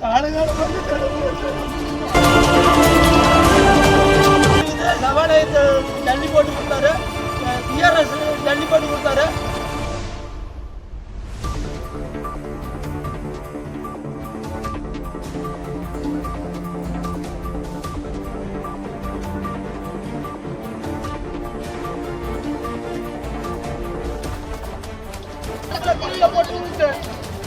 காலங்காலம் வந்து சவாலயத்தை ஜல்லி போட்டு கொடுத்தாரு டிஆர்எஸ் ஜல்லி போட்டு கொடுத்தாரு போட்டு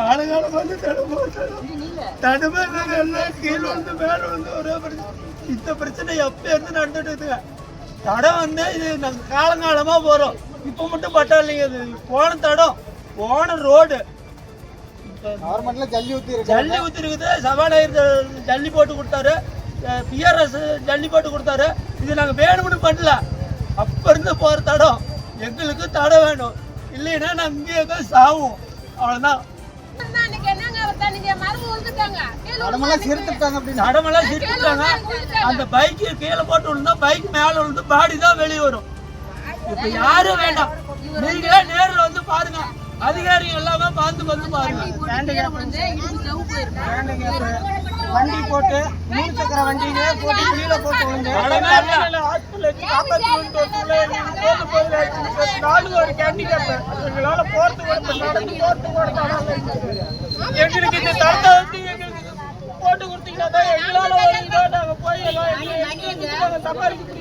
காலங்காலம் வந்து தடுமாறு எல்லாம் கீழே வந்து மேலே வந்து ஒரே பிரச்சனை இந்த பிரச்சனை எப்போ இருந்து நடந்துட்டு இருக்குங்க தடம் வந்து இது நாங்கள் காலங்காலமாக போகிறோம் இப்போ மட்டும் பட்டம் இல்லைங்க இது போன தடம் போன ரோடு கவர்மெண்ட்ல ஜல்லி ஊற்றி ஜல்லி ஊற்றிருக்குது சபாநாயகர் ஜல்லி போட்டு கொடுத்தாரு பிஆர்எஸ் ஜல்லி போட்டு கொடுத்தாரு இது நாங்கள் வேணும்னு பண்ணல அப்போ இருந்து போகிற தடம் எங்களுக்கு தடை வேணும் இல்லைன்னா நாங்கள் இங்கேயே சாவும் அவ்வளோதான் கீழே அந்த பைக்கு கீழே போட்டு விழுந்தா பைக் மேல விழுந்து பாடி தான் வெளியே வரும் இப்ப யாரும் வேண்டாம் நீங்களே நேர்ல வந்து பாருங்க அதிகாரிகள் எல்லாமே பார்த்து வந்து பாருங்க வண்டி போட்டு மூணு சக்கர வண்டியிலே போட்டு குழியில போட்டு விழுந்து தடமே எங்களுக்கு போட்டு ஒரு எங்களால நடந்து எங்களுக்கு இந்த தரத்தை வந்து எங்களுக்கு போட்டு கொடுத்தீங்கன்னா தான் எங்களால ஒரு இதா நாங்க போய் எல்லாம் எங்க- சம்பாதிக்க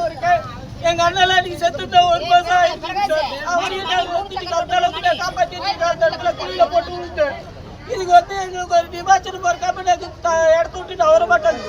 ஒரு கை- எங்க அண்ணெல்லாம் நீங்க செத்துட்ட ஒரு மாசம் ஆயிடுச்சு. அவரையும் நாங்க வந்துட்டு கரெக்ட் அளவுக்கு அந்த இடத்துல குழியில போட்டு விழுந்து. இதுக்கு வந்து எங்களுக்கு ஒரு விமர்சனம் ஒரு கம்பெனி எடுத்து விட்டுட்டு அவரை மாட்டாங்க